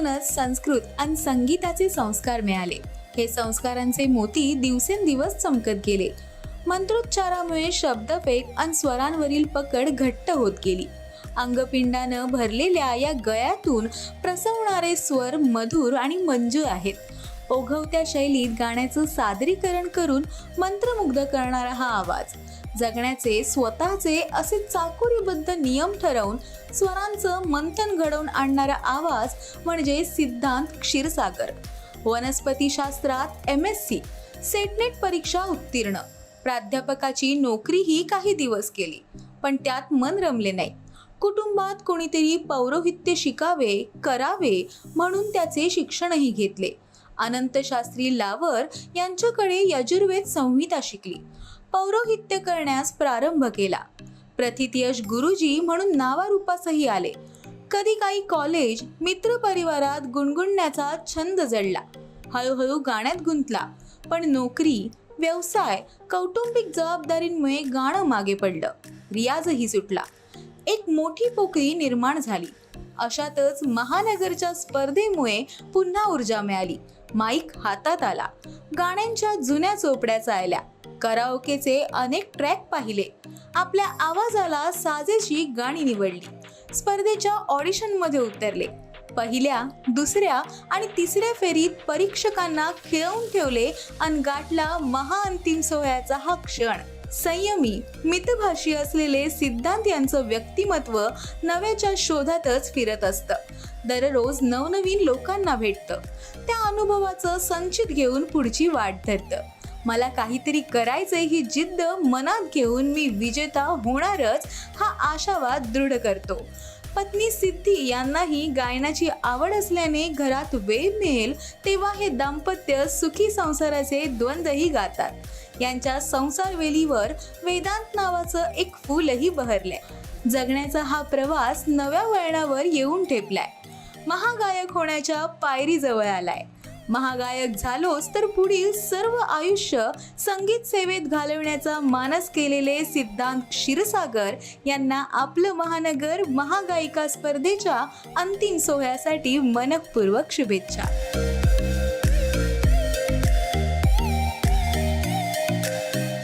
घरातूनच संस्कृत आणि संगीताचे संस्कार मिळाले. हे संस्कारांचे मोती दिवसेंदिवस चमकत गेले. मंत्रोच्चारामुळे शब्दफेक आणि स्वरांवरील पकड घट्ट होत गेली. अंगपिंडानं भरलेल्या या गळ्यातून प्रसवणारे स्वर मधुर आणि मंजूर आहेत. ओघवत्या शैलीत गाण्याचं सादरीकरण करून मंत्रमुग्ध करणारा हा आवाज. जगण्याचे स्वतःचे असे चाकोरीबद्ध नियम ठरवून स्वरांचं मंथन घडवून आणणारा आवाज म्हणजे Siddhant Kshirsagar. वनस्पतीशास्त्रात M S C SET NET परीक्षा उत्तीर्ण. प्राध्यापकाची नोकरीही काही दिवस केली पण त्यात मन रमले नाही. कुटुंबात कोणीतरी पौरोहित्य शिकावे करावे म्हणून त्याचे शिक्षणही घेतले. अनंतशास्त्री लावर यांच्याकडे यजुर्वेद संहिता शिकली. पौरोहित्य करण्यास प्रारंभ केला. प्रथितयश गुरुजी म्हणून नावारूपासही आले. कधी काही कॉलेज मित्र परिवारात गुणगुणण्याचा छंद जडला. हळूहळू गाण्यात गुंतला. पण नोकरी व्यवसाय कौटुंबिक जबाबदारींमुळे गाणं मागे पडलं. रियाजही सुटला. एक मोठी पोकळी निर्माण झाली. अशातच महानगरच्या स्पर्धेमुळे पुन्हा ऊर्जा मिळाली. माईक हातात आला. गाण्यांच्या जुन्या चोपड्या चालल्या. कराओकेचे अनेक ट्रॅक पाहिले. आपल्या आवाजाला साजेशी गाणी निवडली. स्पर्धेच्या ऑडिशनमध्ये उतरले. पहिल्या दुसऱ्या आणि तिसऱ्या फेरीत परीक्षकांना खिळवून ठेवले आणि गाठला महाअंतिम सोहळ्याचा हा क्षण. संयमी मितभाषी असलेले सिद्धांत यांचं व्यक्तिमत्व नव्याच्या शोधातच फिरत असतं. दररोज नवनवीन लोकांना भेटतं. त्या अनुभवाचं संचित घेऊन पुढची वाट धरतं. मला काहीतरी करायचंय ही जिद्द मनात घेऊन मी विजेता होणारच हा आशावाद दृढ करतो. पत्नी सिद्धी यांनाही गायनाची आवड असल्याने घरात वेळ मिळेल तेव्हा हे दाम्पत्य सुखी संसाराचे द्वंद्वही गातात. यांच्या संसार वेलीवर वेदांत नावाचं एक फुलही बहरलंय. जगण्याचा हा प्रवास नव्या वळणावर येऊन ठेपलाय. महागायक होण्याच्या पायरी जवळ आलाय. महागायक झालोच तर पुढील सर्व आयुष्य संगीत सेवेत घालवण्याचा मानस केलेले सिद्धांत क्षीरसागर यांना आपलं महानगर महागायिका स्पर्धेच्या अंतिम सोहळ्यासाठी मनपूर्वक शुभेच्छा.